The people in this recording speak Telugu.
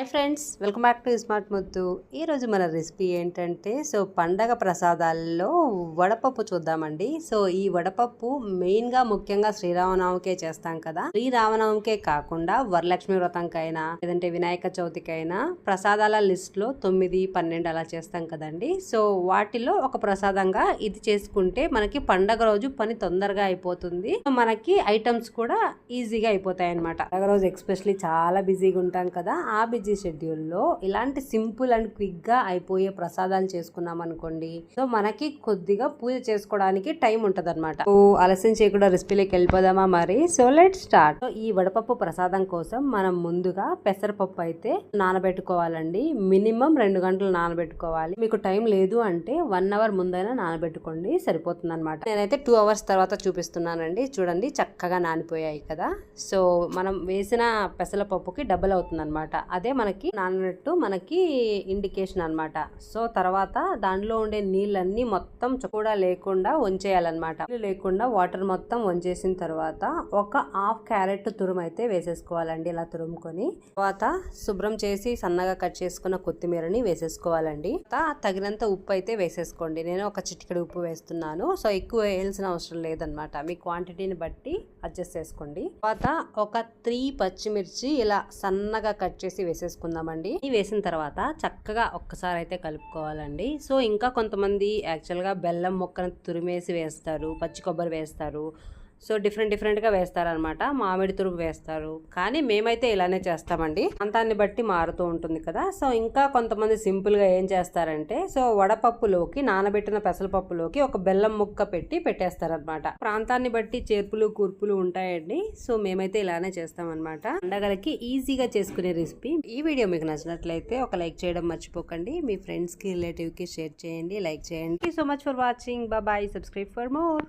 Hi friends welcome back to smart Muddu ఈరోజు మన రెసిపీ ఏంటంటే సో పండగ ప్రసాదాల్లో వడపప్పు చూద్దామండి. సో ఈ వడపప్పు మెయిన్గా ముఖ్యంగా శ్రీరామనవమికే చేస్తాం కదా. శ్రీరామనవమికే కాకుండా వరలక్ష్మి వ్రతంకైనా లేదంటే వినాయక చవితికైనా ప్రసాదాల లిస్ట్లో తొమ్మిది పన్నెండు అలా చేస్తాం కదండి. సో వాటిలో ఒక ప్రసాదంగా ఇది చేసుకుంటే మనకి పండగ రోజు పని తొందరగా అయిపోతుంది. మనకి ఐటమ్స్ కూడా ఈజీగా అయిపోతాయి అనమాట పండగ రోజు ఎక్స్పెషలీ చాలా బిజీగా ఉంటాం కదా. ఆ బిజీ షెడ్యూల్లో ఇలాంటి సింపుల్ అండ్ క్విక్గా అయిపోయే ప్రసాదాలు చేసుకున్నాం అనుకోండి సో మనకి కొద్దిగా పూజ చేసుకోవడానికి టైం ఉంటుంది అనమాట ఆలస్యం చేయకుండా రెసిపీలోకి వెళ్ళిపోదామా మరి? So let start. ఈ వడపప్పు ప్రసాదం కోసం మనం ముందుగా పెసరపప్పు అయితే నానబెట్టుకోవాలండి. మినిమం రెండు గంటలు నానబెట్టుకోవాలి. మీకు టైం లేదు అంటే వన్ అవర్ ముందైనా నానబెట్టుకోండి. సరిపోతుంది అనమాట నేనైతే టూ అవర్స్ తర్వాత చూపిస్తున్నానండి. చూడండి చక్కగా నానిపోయాయి కదా. సో మనం వేసిన పెసరపప్పుకి డబుల్ అవుతుంది అనమాట అదే మనకి నాననట్టు మనకి ఇండికేషన్ అన్నమాట. సో తర్వాత దాంట్లో ఉండే నీళ్ళన్నీ మొత్తం కూడా లేకుండా వంచేయాలన్నమాట. నీళ్ళు లేకుండా వాటర్ మొత్తం వంచేసిన తర్వాత ఒక హాఫ్ క్యారెట్ తురుము అయితే వేసేసుకోవాలండి ఇలా తురుముకొని. తర్వాత శుభ్రం చేసి సన్నగా కట్ చేసుకున్న కొత్తిమీరని వేసేసుకోవాలండి. తగినంత ఉప్పు అయితే వేసేసుకోండి. నేను ఒక చిటికెడు ఉప్పు వేస్తున్నాను. సో ఎక్కువ వేయాల్సిన అవసరం లేదనమాట మీ క్వాంటిటీని బట్టి అడ్జస్ట్ చేసుకోండి. తర్వాత ఒక త్రీ పచ్చిమిర్చి ఇలా సన్నగా కట్ చేసి వేసేసుకుందామండి ఇవి వేసిన తర్వాత చక్కగా ఒక్కసారి అయితే కలుపుకోవాలండి. సో ఇంకా కొంతమంది యాక్చువల్గా బెల్లం మొక్కను తురిమేసి వేస్తారు పచ్చి కొబ్బరి వేస్తారు. సో డిఫరెంట్ డిఫరెంట్గా వేస్తారనమాట మామిడి తురుము వేస్తారు. కానీ మేమైతే ఇలానే చేస్తామండి. ప్రాంతాన్ని బట్టి మారుతూ ఉంటుంది కదా. సో ఇంకా కొంతమంది సింపుల్గా ఏం చేస్తారంటే సో వడపప్పులోకి నానబెట్టిన పెసరపప్పులోకి ఒక బెల్లం ముక్క పెట్టి పెట్టేస్తారనమాట ప్రాంతాన్ని బట్టి చేర్పులు కూర్పులు ఉంటాయండి. సో మేమైతే ఇలానే చేస్తామన్నమాట. పండగలకి ఈజీగా చేసుకునే రెసిపీ. ఈ వీడియో మీకు నచ్చినట్లయితే ఒక లైక్ చేయడం మర్చిపోకండి. మీ ఫ్రెండ్స్కి రిలేటివ్కి షేర్ చేయండి లైక్ చేయండి. So much for watching bye subscribe for more